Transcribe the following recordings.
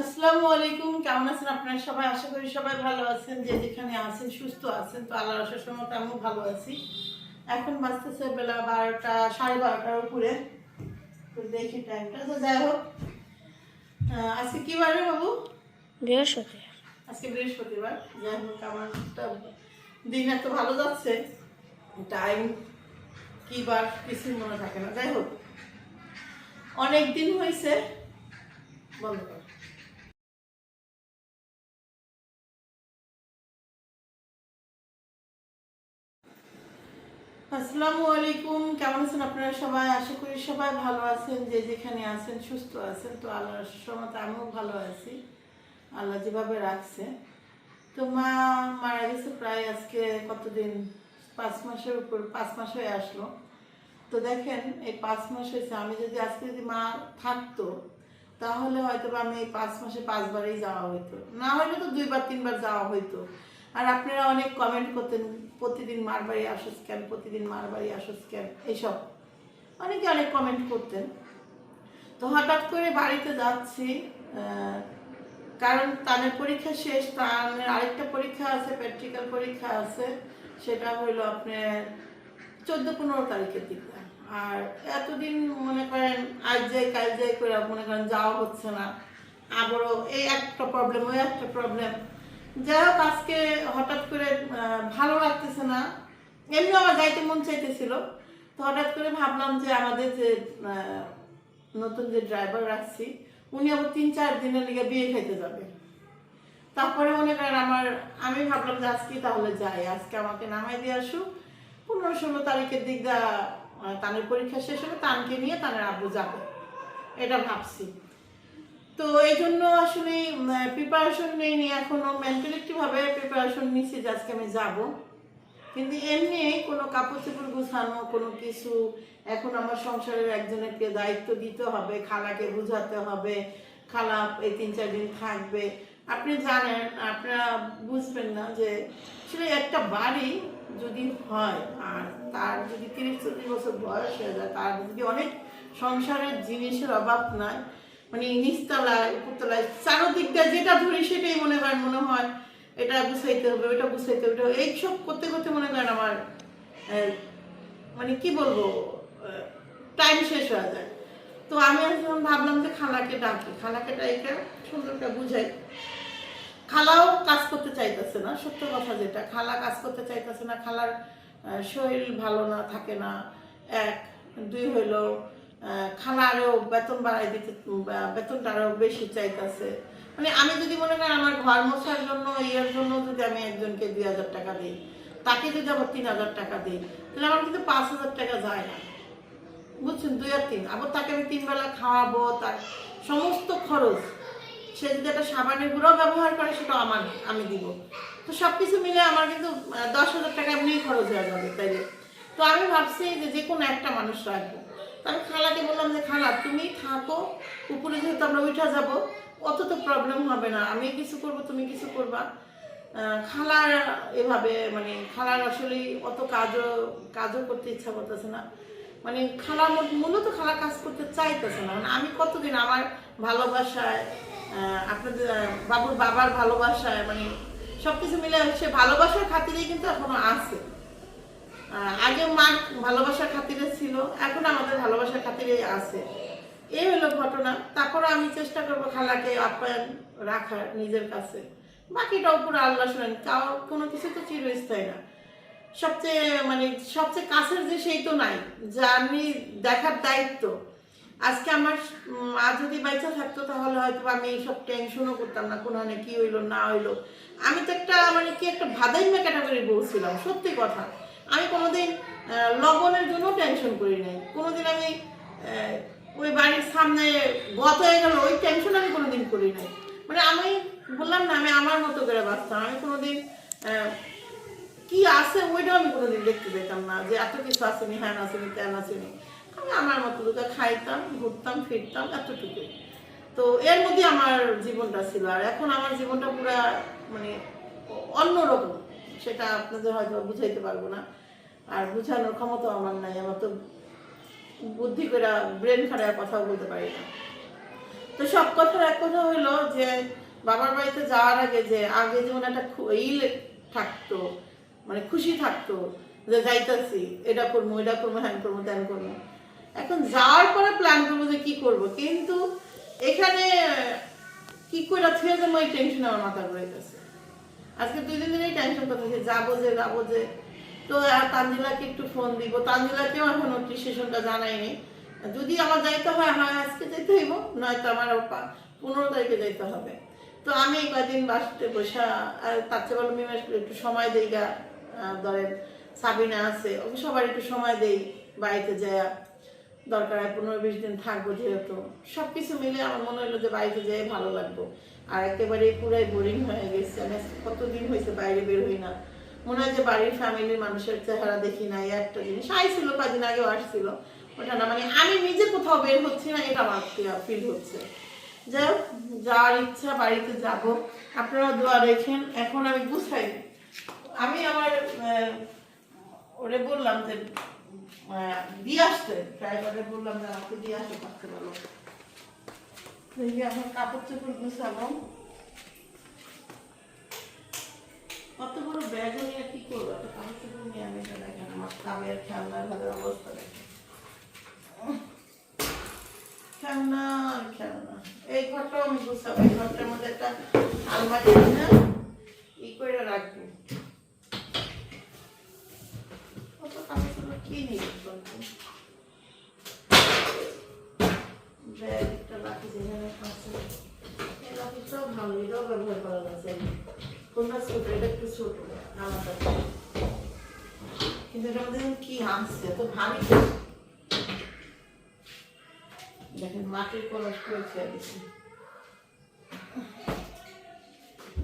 আসসালামু আলাইকুম কেমন আছেন আপনারা সবাই? আশা করি সবাই ভালো আছেন যে যেখানে আছেন সুস্থ আছেন তো আল্লাহর আশার সময় আমিও ভালো আছি। এখন বাজতেছে বেলা বারোটা সাড়ে বারোটার উপরে। তো দেখি টাইমটা তো যাই হোক আজকে কি বারে বাবু? বৃহস্পতি আজকে বৃহস্পতিবার। যাই হোক আমার দিন এত ভালো যাচ্ছে। টাইম কি বার কিছুই মনে থাকে না। যাই হোক অনেক দিন হয়েছে। বন্ধ কর আসসালামু আলাইকুম। কেমন আছেন আপনারা সবাই? আশা করি সবাই ভালো আছেন, যে যেখানে আছেন সুস্থ আছেন। তো আল্লাহর সময় আমিও ভালো আছি। আল্লাহ যেভাবে রাখছে। তো মা মারা গেছে প্রায় আজকে কতদিন? পাঁচ মাসের উপর, পাঁচ মাস হয়ে আসলো। তো দেখেন, এই পাঁচ মাস হয়েছে, আমি যদি আজকে যদি মা থাকতো, তাহলে হয়তো আমি এই পাঁচ মাসে পাঁচবারই যাওয়া হইতো। না হলে তো দুইবার, তিনবার যাওয়া হইতো। আর আপনারা অনেক কমেন্ট করতেন, প্রতিদিন মার বাড়ি আসোস কেন প্রতিদিন মার বাড়ি আসোস কেন এইসব। অনেকে অনেক কমেন্ট করতেন। তো হঠাৎ করে বাড়িতে যাচ্ছি কারণ তাদের পরীক্ষা শেষ, তাদের আরেকটা পরীক্ষা আছে প্র্যাকটিক্যাল পরীক্ষা আছে, সেটা হইল আপনার চোদ্দ পনেরো তারিখের দিকে। আর এতদিন মনে করেন আজ যাই, কাল যাই করে মনে করেন যাওয়া হচ্ছে না। আবারও এই একটা প্রবলেম ওই একটা প্রবলেম যাই হোক, আজকে হঠাৎ করে ভালো লাগতেছে না। এমনি আমার যাইতে মন চাইতেছিল। তো হঠাৎ করে ভাবলাম যে আমাদের যে নতুন যে ড্রাইভার রাখছি উনি আবার তিন, চার দিনের লিগে বিয়ে খাইতে যাবে। তারপরে মনে করেন আমার, আমি ভাবলাম যে আজকে তাহলে যাই। আজকে আমাকে নামাই দিয়ে আসুক। পনেরো, ষোলো তারিখের দিক দা তানের পরীক্ষা শেষ হবে তানকে নিয়ে তানের আব্বু যাবে। এটা ভাবছি। তো এই জন্য আসলে প্রিপারেশন নেইনি এখনও। মেন্টালিটি ভাবে প্রিপারেশন নিচ্ছি যে আজকে আমি যাব। কিন্তু এমনি কোনো কাপড় চোপড় গুছানো, কোনো কিছু, এখন আমার সংসারের একজনকে দায়িত্ব দিতে হবে, খালাকে বুঝাতে হবে, খালা এই তিন চার দিন থাকবে। আপনি জানেন, আপনারা বুঝবেন না যে আসলে একটা বাড়ি যদি হয়, আর তার যদি তিরিশ চল্লিশ বছর বয়স হয়ে যায়, তার যদি অনেক সংসারের জিনিসের অভাব নাই মানে নিচতলায়, উপরতলায়, চারোদিকটা যেটা ধরি সেটাই মনে হয় মনে হয় এটা গুছাইতে হবে, ওইটা গুছাইতে হবে। ওইটা- এইসব করতে করতে মনে করেন আমার মানে কি বলব টাইম শেষ হয়ে যায়। তো আমি এখন ভাবলাম যে খালাকে ডাকি, খালাকে ডাইকে সুন্দরটা বুঝাই। খালাও কাজ করতে চাইতেছে না, সত্য কথা যেটা, খালা কাজ করতে চাইতেছে না, খালার শরীর ভালো না, থাকে না, এক, দুই হইল আরও বেতন বাড়াই দিতে বেতনটা আরও বেশি চাইতেছে। মানে আমি যদি মনে করেন আমার ঘর মোছার জন্য, ইয়ের জন্য যদি আমি একজনকে দুই হাজার টাকা দিই, তাকে যদি আবার তিন হাজার টাকা দিই, তাহলে আমার কিন্তু পাঁচ হাজার টাকা যায় না। বুঝছেন? দুই আর তিন। আবার তাকে আমি তিন বেলা খাওয়াবো, তার সমস্ত খরচ, সে যদি একটা সাবানের গুঁড়ো ব্যবহার করে সেটা আমার, আমি দিব। তো সব কিছু মিলে আমার কিন্তু দশ হাজার টাকা এমনিই খরচ হয়ে যাবে তাই তো আমি ভাবছি যে যে কোনো একটা মানুষ রাখব। আমি খালাকে বললাম যে, খালা, তুমি থাকো, উপরে যেহেতু আমরা উঠা যাব, অত তো প্রবলেম হবে না, আমি কিছু করব, তুমি কিছু করবা। খালার এভাবে মানে খালার আসলে অত কাজও কাজও করতে ইচ্ছা করতেছে না। মানে খালা মূল- মূলত খালা কাজ করতে চাইতেছে না। মানে আমি কতদিন আমার ভালোবাসায় আপনাদের বাবুর বাবার ভালোবাসায় মানে সবকিছু মিলে সে ভালোবাসার খাতিরেই কিন্তু এখনও আছে। আগে মার ভালোবাসার খাতিরে ছিল, এখন আমাদের ভালোবাসার খাতিরেই আছে। এই হলো ঘটনা। তারপরে আমি চেষ্টা করব খালাকে আপ্যায়ন রাখার নিজের কাছে। বাকিটা উপরে আল্লাহ শোনেন কাউ কোনো কিছু তো চিরস্থায়ী না। সবচেয়ে মানে সবচেয়ে কাছের যে সেই তো নাই, যা আমি দেখার দায়িত্ব। আজকে আমার মা যদি বাইচা থাকতো, তাহলে হয়তো আমি এইসব টেনশনও করতাম না, কোনো কি হইল, না হইল। আমি তো একটা মানে কি একটা ভাদাই ভাদাইমা ক্যাটাগরি বলছিলাম, সত্যি কথা। আমি কোনোদিন লবণের জন্য টেনশন করি নাই। কোনোদিন আমি ওই বাড়ির সামনে গত হয়ে গেল, ওই টেনশন আমি কোনোদিন করি নাই। মানে আমি বললাম না, আমি আমার মতো করে বাঁচতাম। আমি কোনোদিন কি আছে ওইটাও আমি কোনোদিন দেখতে পেতাম না, যে এত কিছু আসেনি হ্যান আসেনি তেন আসেনি আমি আমার মতো দুটো খাইতাম, ঘুরতাম, ফিরতাম এতটুকু তো এর মধ্যে আমার জীবনটা ছিল, আর এখন আমার জীবনটা পুরো মানে অন্যরকম। সেটা আপনাদের হয়তো বুঝাইতে পারব না। আর বুঝানোর ক্ষমতা আমার নাই, আমার তো বুদ্ধি করে ব্রেন খাটায় কথাও বলতে পারি না। তো সব কথার এক কথা হলো যে, বাবার বাড়িতে যাওয়ার আগে যে, আগে যেমন একটা খু- ই থাকতো মানে খুশি থাকতো, যে যাইতাছি, এটা করব এটা করব হ্যান করব ত্যান করব এখন যাওয়ার পরে প্ল্যান করব যে কি করব, কিন্তু এখানে কি করে থুয়ে যাব এই টেনশন আমার মাথা ঘুরাইতেছে আজকে দুই দিন ধরেই টেনশন করতেছে যাব যে যাব যে তো তানজিলাকে একটু ফোন দিব। তানজিলাকেও এখন নোটিফিকেশনটা জানাইনি। যদি আমার যাইতে হয় হয় আজকে যেতে হইব, নয়তো আমার পনেরো তারিখে যাইতে হবে। তো আমি এই কদিন বাসতে বসা, আর তার চেয়ে ভালো মিমাস একটু সময় দেই গা ধরেন সাবিনা আছে, ওকে সবার একটু সময় দেই বাড়িতে যায়। দরকার হয় পনেরো বিশ দিন থাকব যেহেতু। সব কিছু মিলে আমার মনে হলো যে বাড়িতে যেয়ে ভালো লাগবো। আর একেবারে পুরাই বোরিং হয়ে গেছে। আমি কতদিন হয়েছে বাইরে বের হই না। মনে হয় যে বাড়ির ফ্যামিলির মানুষের চেহারা দেখি না একটা জিনিস। আইছিল কদিন আগেও আসছিল। ওটা না মানে আমি নিজে কোথাও বের হচ্ছি না এটা আমার ফিল হচ্ছে। যাই হোক, যাওয়ার ইচ্ছা বাড়িতে যাব। আপনারা দোয়া রেখেন। এখন আমি গুছাই আমি আমার ওরে বললাম যে দিয়ে আসতে। ড্রাইভারে বললাম যে আমাকে দিয়ে আসতে পারতে দেখি এখন কাপড় চোপড় গুছাবো। কত বড় ব্যাগ নিয়ে কি করব? একটা চোপড় নিয়ে আমি দেখেন আমার কামের খেলনার ঘরের অবস্থা দেখেন খেলনা খেলনা। এই ঘরটাও আমি গুছাবো। এই ঘরটার মধ্যে একটা আলমারি না?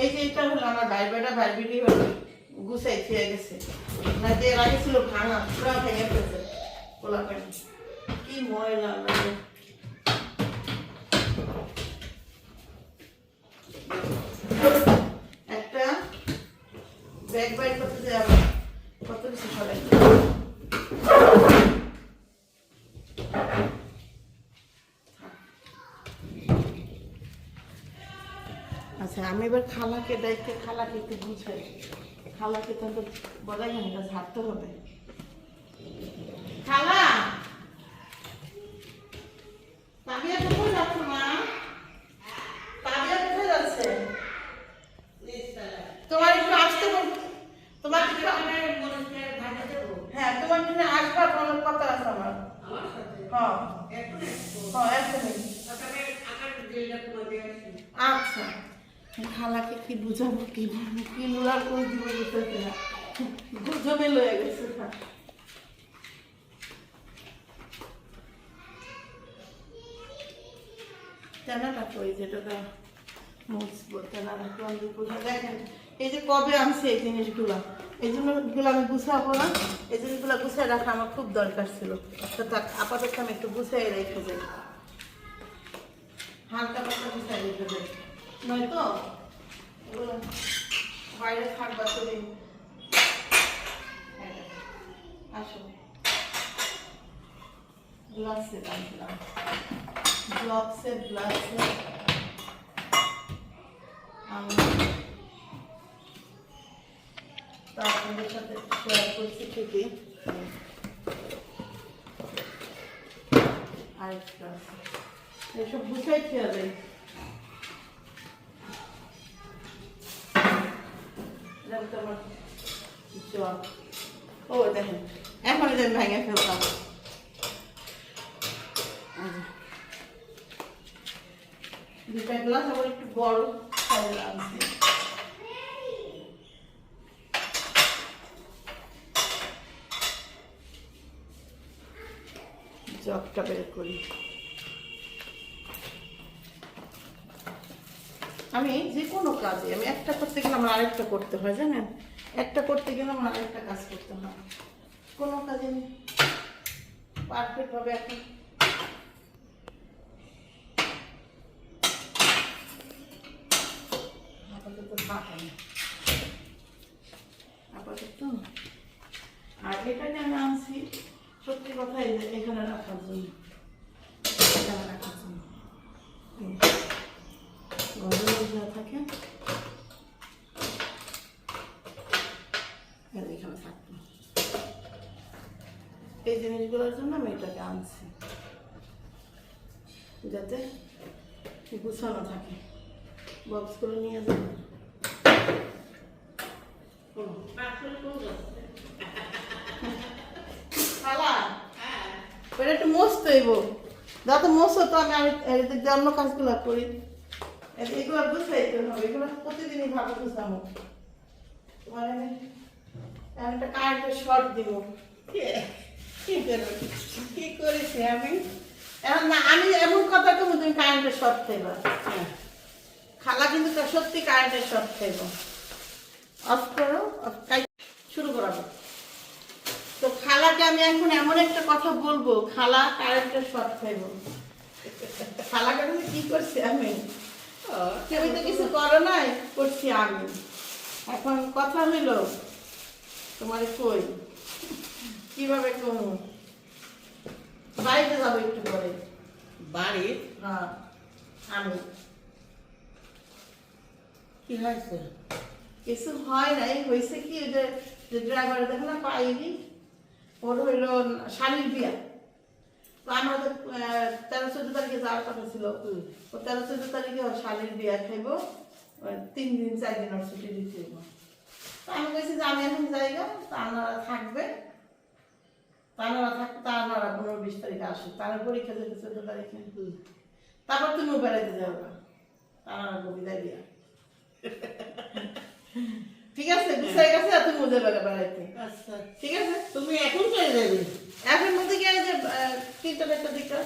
এই যে এটা হলো আমার হলো, গুছাই খেয়ে গেছে। না যে আগে ছিল ভাঙা ভেঙে ফেলছে কি ময়লা লাগে একটা ব্যাগ বাইর করতে যাবে কত কিছু সবাই আচ্ছা আমি এবার খালাকে দায়িত্বে খালাকে একটু বুঝাই। খালাকে তো বলাই না এটা ঝাড়তে হবে। খালা! তাবিয়া কোথায় যাচ্ছ মা? তাবিয়া কোথায় যাচ্ছে? তোমার একটু আসতে তোমার একটু হ্যাঁ তোমার জন্য আসবা তোমার কথা আছে আমার? হ্যাঁ। হ্যাঁ একদমই আচ্ছা খালাকে কি বুঝাবো কি কি লুলার করে দিব বুঝতে না। গুজবে লয়ে গেছে। তেনাটা এই যে কবে আনছে এই জিনিসগুলো? এই জিনিসগুলো আমি গুছাবো না। এই জিনিসগুলো গুছাই রাখা আমার খুব দরকার ছিল। তো থাক, আপাতত আমি একটু গুছাই রেখে যাই। হালকা পাতলা গুছাই রেখে যাই। নয়তো? এগুলো বাইরে থাকবা তুমি। আসো। গ্লাস আনছিলাম ব্লক সেট আপনাদের সাথে শেয়ার করছি ঠিকই। আরেকটা। এসব গুছাই খেয়া এখন ভেঙে ফেলতাম দুটা গ্লাস আবার একটু বড় জগটা বের করি আমি যে কোনো কাজে, আমি একটা করতে গেলে আমার আরেকটা করতে হয়, জানেন? একটা করতে গেলে আমার আরেকটা কাজ করতে হয়। কোনো কাজে আমি পারফেক্ট ভাবে এখন আপাতত। আপাতত আর এটা আমি আনছি, সত্যি কথা এখানে রাখার জন্য এখানে রাখার জন্য হুম। ঘরের মধ্যে থাকে আর এখানে থাকতো এই জিনিসগুলোর জন্য আমি এটাকে আনছি। যাতে গুছানো থাকে। বক্সগুলো নিয়ে যাব ওটা একটু মস্ত হইব। যাতে মস্ত তো আমি আমি এদিক দিয়ে অন্য কাজগুলো করি। এগুলো গুছাইতে হবে। এগুলো প্রতিদিনই ভালো গুছাবো। তোমার আমি আমি একটা কারেন্টের শর্ট দিব। কি করব? কি করেছি আমি? এখন না আমি এমন কথা তো তুমি কারেন্টের শর্ট খাইবা খালা কিন্তু তা সত্যি কারেন্টের শর্ট খাইব অফ করো অফ শুরু করাবো তো খালাকে আমি এখন এমন একটা কথা বলব খালা কারেন্টের শর্ট খাইব খালাকে তুমি কি করছি আমি? তুমি তো কিছু করো নাই করছি আমি। এখন কথা হইল তোমার কই? কীভাবে কমু বাড়িতে যাব একটু পরে? বাড়ির হ্যাঁ। আমি। কি হয়েছে? কিছু হয় নাই হয়েছে কি ওই যে ড্রাইভার দেখো না পাইনি? ওর হইল শালির বিয়া। তো আমরা তো তেরো চোদ্দ তারিখে যাওয়ার কথা ছিল। ও তেরো চোদ্দ তারিখে ওর শালির বিয়া খাইব। তিন দিন চার দিন ওর ছুটি দিতে তো আমি বলছি যে আমি এখন যাইগা তা আপনারা থাকবে। তারা থাকবে তারা পনেরো বিশ তারিখে আসুক। তারা পরীক্ষা যেতে চোদ্দ তারিখে তারপর তুমি বেড়াইতে যাবে তারা বিদায় দিয়া। ঠিক আছে গুছাই গেছে আর তুমি ওদের বেলা বেড়াইতে। আচ্ছা। ঠিক আছে? তুমি এখন চলে যাবে? এখন মধ্যে গিয়ে যে তিনটা চারটা দিকটা।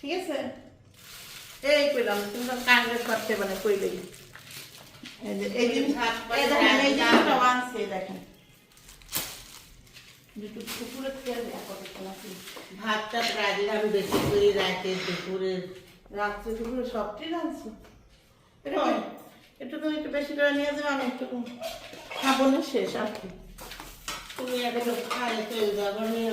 ঠিক আছে? এই কইলাম তুমি তো কারেন্টের করতে মানে কইলেই। ভাতটা প্রায় বেশি করি রাতে দুপুরে রাত্রে দুপুরে সবটি রাঁধছো এটা। কি- একটু তুমি একটু বেশি করে নিয়ে যাবে আমি একটু খাব না শেষ আর কি তুমি একটা খালে চলে যাব নিয়ে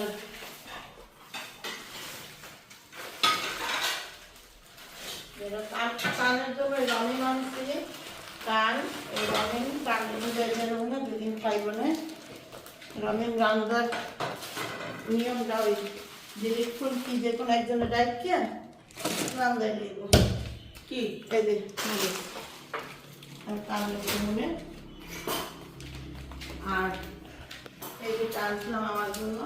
কানের জন্য রঙিন আনছি কান, এই রঙিন কান বেঁধে নেব না দুদিন খাইব না। রঙিন রান্নার নিয়মটা ওই দিদি ফুল কি, যে কোনো একজনের ডাইকে রান্নায় দিব কি? নিয়ে আর কান মনে আর এই যে টানছিলাম আমার জন্য।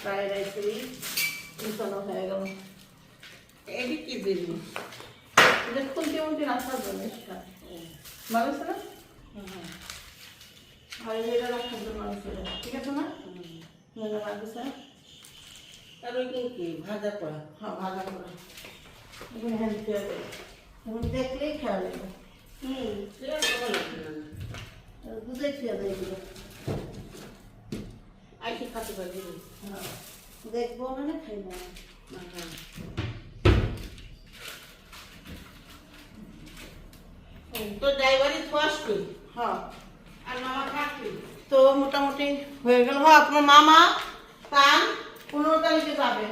ফ্রাইড রাইসেরই উঠানো হয়ে গেল। এটি কি দিবি? এটা খুলতে উল্টে রাখার জন্য। ভালো আছে না আর এটা রাখার জন্য আছে এটা। ঠিক আছে না? আর ওই কি ভাজা করা হ্যাঁ করে এখন এখন দেখলেই খেয়াল হুম। দুধে খেয়ে দেয় এগুলো। আইসি খাতে পারবি। হ্যাঁ। দেখব না না খাইবো না। তো ড্রাইভারি থোয়াস তুই হ্যাঁ আর মামা থাকবি তো মোটামুটি হয়ে গেল হ্যাঁ আপনার মামা কান পনেরো তারিখে যাবে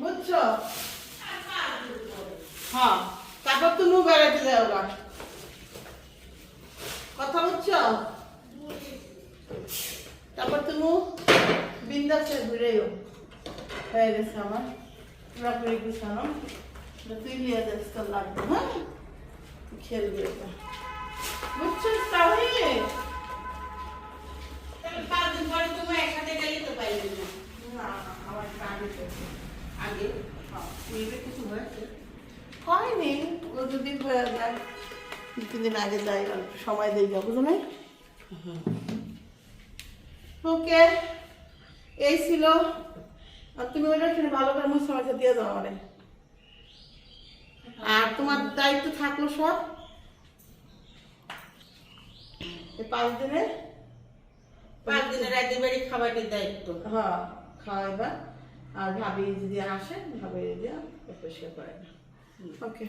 বুঝছ হ্যাঁ তারপর তুমি বেড়াতে যাও কথা বুঝছ তারপর তুমি বিন্দাসে ঘুরেও হয়ে গেছে আমার পুরাপুরি গুছানো তুই নিয়ে যাস তোর লাগবে হ্যাঁ খেলবি বুঝছ তাহলে? তাহলে পাঁচ দিন পরে তুমি একসাথে গেলে তো পাইলে না আমার চলছে। আগে? মেয়েদের কিছু হয়েছে? হয়নি ও যদি হয়ে যায়। দু তিন দিন আগে যাই সময় দিয়ে যাব বুঝলে? ওকে এই ছিল। আর তুমি ওইটা ভালো করে মাছে দিয়ে দাও আমারে। আর তোমার দায়িত্ব থাকল সব? পাঁচ দিনের? পাঁচ দিনের বাড়ি খাবারের দায়িত্ব। হ্যাঁ খাওয়াইবা। আর ভাবি যদি আসে ভাবি যদি পরিষ্কার করে না ওকে